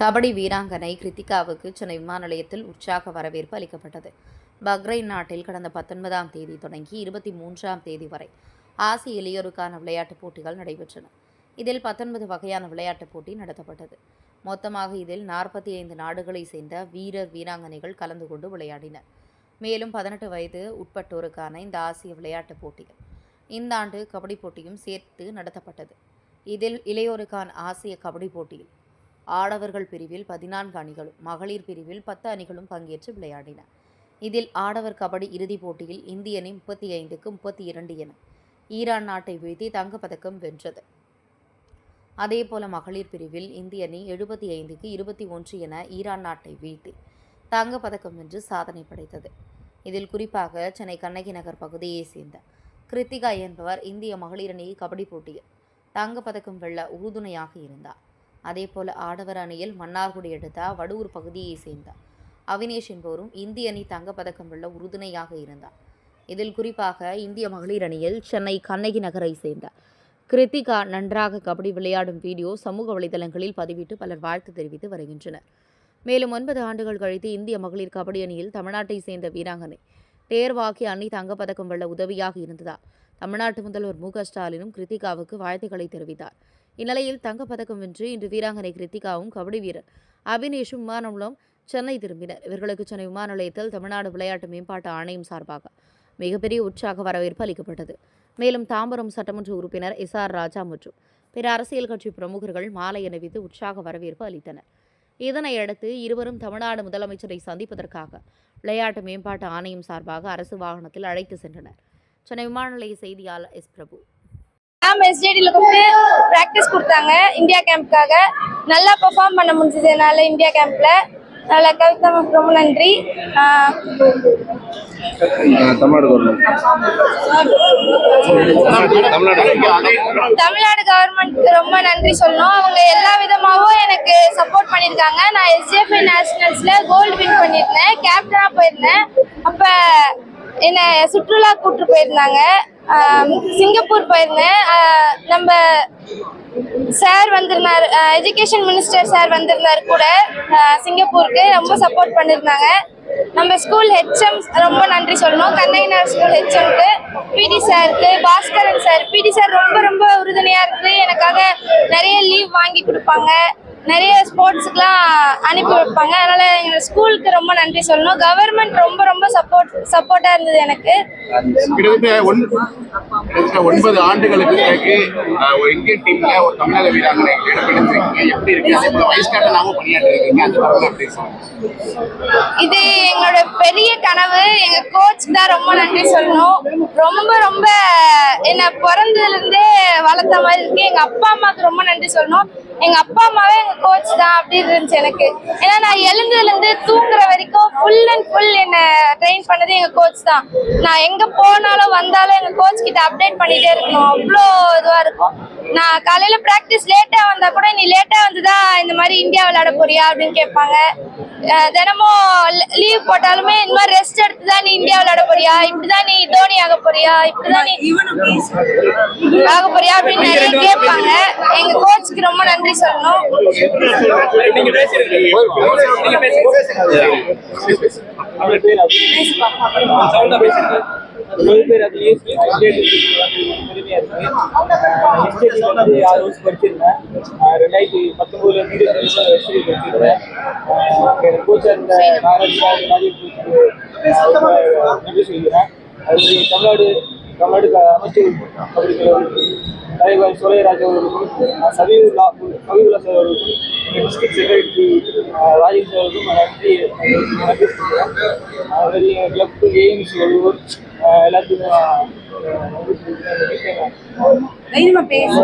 கபடி வீராங்கனை கிருத்திகாவுக்கு சென்னை விமான நிலையத்தில் உற்சாக வரவேற்பு அளிக்கப்பட்டது. பக்ரைன் நாட்டில் கடந்த பத்தொன்பதாம் தேதி தொடங்கி இருபத்தி மூன்றாம் தேதி வரை ஆசிய இளையோருக்கான விளையாட்டுப் போட்டிகள் நடைபெற்றன. இதில் பத்தொன்பது வகையான விளையாட்டுப் போட்டி நடத்தப்பட்டது. மொத்தமாக இதில் நாற்பத்தி ஐந்து நாடுகளைச் சேர்ந்த வீரர் வீராங்கனைகள் கலந்து கொண்டு விளையாடினர். மேலும் பதினெட்டு வயது உட்பட்டோருக்கான இந்த ஆசிய விளையாட்டுப் போட்டிகள் இந்த ஆண்டு கபடி போட்டியும் சேர்த்து நடத்தப்பட்டது. இதில் இளையோருக்கான ஆசிய கபடி போட்டியில் ஆடவர்கள் பிரிவில் பதினான்கு அணிகளும் மகளிர் பிரிவில் பத்து அணிகளும் பங்கேற்று விளையாடின. இதில் ஆடவர் கபடி இறுதிப் போட்டியில் இந்திய அணி முப்பத்தி ஐந்துக்கு முப்பத்தி இரண்டு என ஈரான் நாட்டை வீழ்த்தி தங்கப்பதக்கம் வென்றது. அதேபோல மகளிர் பிரிவில் இந்திய அணி எழுபத்தி ஐந்துக்கு இருபத்தி ஒன்று என ஈரான் நாட்டை வீழ்த்தி தங்கப்பதக்கம் வென்று சாதனை படைத்தது. இதில் குறிப்பாக சென்னை கண்ணகி நகர் பகுதியை சேர்ந்த கிருத்திகா என்பவர் இந்திய மகளிர் அணி கபடி போட்டியில் தங்கப்பதக்கம் வெல்ல உறுதுணையாக இருந்தார். அதே போல் ஆடவர் அணியில் மன்னார்குடி எடுத்தா வடூர் பகுதியை சேர்ந்தார் அவினேஷ் என்பவரும் இந்திய அணி தங்கப்பதக்கம் வெல்ல உறுதுணையாக இருந்தார். இதில் குறிப்பாக இந்திய மகளிர் அணியில் சென்னை கண்ணகி நகரை சேர்ந்தார். கிருத்திகா நன்றாக கபடி விளையாடும் வீடியோ சமூக வலைதளங்களில் பதிவிட்டு பலர் வாழ்த்து தெரிவித்து வருகின்றனர். மேலும் ஒன்பது ஆண்டுகள் கழித்து இந்திய மகளிர் கபடி அணியில் தமிழ்நாட்டை சேர்ந்த வீராங்கனை தேர்வாகி அணி தங்கப்பதக்கம் வெல்ல உதவியாக இருந்ததால் தமிழ்நாட்டு முதல்வர் மு க ஸ்டாலினும் கிருத்திகாவுக்கு வாழ்த்துக்களை தெரிவித்தார். இந்நிலையில் தங்கப்பதக்கம் வென்று இன்று வீராங்கனை கிருத்திகாவும் கபடி வீரர் அபினேஷும் விமானம் மூலம் சென்னை திரும்பினர். இவர்களுக்கு சென்னை விமான நிலையத்தில் தமிழ்நாடு விளையாட்டு மேம்பாட்டு ஆணையம் சார்பாக மிகப்பெரிய உற்சாக வரவேற்பு அளிக்கப்பட்டது. மேலும் தாம்பரம் சட்டமன்ற உறுப்பினர் எஸ் ஆர் ராஜா மற்றும் பிற அரசியல் கட்சி பிரமுகர்கள் மாலை அணிவித்து உற்சாக வரவேற்பு அளித்தனர். இதனையடுத்து இருவரும் தமிழ்நாடு முதலமைச்சரை சந்திப்பதற்காக விளையாட்டு மேம்பாட்டு ஆணையம் சார்பாக அரசு வாகனத்தில் அழைத்து சென்றனர். சென்னை விமான நிலைய செய்தியாளர் எஸ் பிரபு மேம் எஸ்ஜேடியில் கூப்பிட்டு ப்ராக்டிஸ் கொடுத்தாங்க இந்தியா கேம்ப்காக நல்லா பெர்ஃபார்ம் பண்ண முடிஞ்சது என்னால் இந்தியா கேம்ப்பில் அதில் கவிதா மேம் ரொம்ப நன்றி. தமிழ்நாடு கவர்மெண்ட் தமிழ்நாடு கவர்மெண்ட்க்கு ரொம்ப நன்றி சொல்லணும். அவங்க எல்லா விதமாகவும் எனக்கு சப்போர்ட் பண்ணியிருக்காங்க. நான் எஸ்ஜிஎஃப்ஐ நேஷனல்ஸில் கோல்டு வின் பண்ணியிருந்தேன். கேப்டனாக போயிருந்தேன். அப்போ என்னை சுற்றுலா கூப்பிட்டு போயிருந்தாங்க. சிங்கப்பூர் போயிருந்தேன். நம்ம சார் வந்திருந்தார். எஜுகேஷன் மினிஸ்டர் சார் வந்திருந்தார் கூட. சிங்கப்பூருக்கு ரொம்ப சப்போர்ட் பண்ணியிருந்தாங்க நம்ம ஸ்கூல் ஹெச்எம் ரொம்ப நன்றி சொல்லணும். கண்ணையனார் ஸ்கூல் ஹெச்எம்க்கு பிடி சாருக்கு பாஸ்கரன் சார் பிடி சார் ரொம்ப ரொம்ப உறுதுணையாக இருந்து எனக்காக நிறைய லீவ் வாங்கி கொடுப்பாங்க. நிறைய ஸ்போர்ட்ஸுக்கெலாம் அனுப்பி வைப்பாங்க. அதனால் எங்கள் ஸ்கூலுக்கு ரொம்ப நன்றி சொல்லணும். கவர்மெண்ட் ரொம்ப ரொம்ப சப்போர்ட் சப்போர்ட்டாக இருந்தது எனக்கு. கிட்டத்தட்ட ஒன்பது ஆண்டுகளுக்கு பிறகு ஒரு இந்தியன் டீம்ல ஒரு தமிழக வீராங்கனை எப்படி இது எங்களோட பெரிய கனவு. எங்க கோச் தான் ரொம்ப நன்றி சொல்லணும். ரொம்ப ரொம்ப என்ன பிறந்ததுல இருந்தே வளர்த்த மாதிரி இருக்கு. எங்க அப்பா அம்மாவுக்கு ரொம்ப நன்றி சொல்லணும். எங்க அப்பா அம்மாவே எங்க கோச் தான் அப்படி இருந்துச்சு எனக்கு. ஏன்னா நான் எழுந்ததுல எழுந்து தூங்குற வரைக்கும் ஃபுல் அண்ட் ஃபுல் என்ன ட்ரெயின் பண்ணது எங்க கோச் தான். நான் எங்க போனாலும் வந்தாலும் எங்க கோச் கிட்ட அப்டேட் பண்ணிட்டே இருக்கணும். அவ்வளோ இதுவா இருக்கும். நான் காலையில பிராக்டிஸ் லேட்டா வந்தா கூட நீ லேட்டா வந்துதா இந்த மாதிரி இந்தியா விளையாட போறியா? அப்படின்னு கேட்பாங்க. தினமும் லீவ் போட்டாலுமே இந்த மாதிரி ரெஸ்ட் எடுத்து தான் நீ இந்தியா விளையாட போறியா? இப்படிதான் நீ தோனி ஆக போறியா? இப்படிதான் நீ ஆக போறியா? அப்படின்னு நிறைய கேட்பாங்க. எங்க கோச்சுக்கு ரொம்ப நன்றி சொல்லணும். அவர் பேர் ஒரு பேர் வந்து ஆறு வருஷம் படிச்சிருந்தேன் ரெண்டாயிரத்தி பத்தொன்பதுல இருந்து இருபத்தி படிச்சிருந்தேன் ஆஹ் ராஜேஷ் அது தமிழ்நாடு தமிழ்நாடு அமைச்சர் அவர்கள் தலைவர் சோழையராஜ் அவர்களுக்கும் சபீவுல்லா சபீவுல்லா சார் அவர்களுக்கும் டிஸ்ட்ரிக்ட் செக்ரட்டரி ராஜேஷ் அவர்களுக்கும் நன்றி நன்றி சொல்கிறேன் அவர் எங்கள் கிளப் ஏஎம்சி ஒருவர் எல்லாத்துக்கும் ஆஹ் நன்றி சொல்கிறேன் தைரியமா பேசு.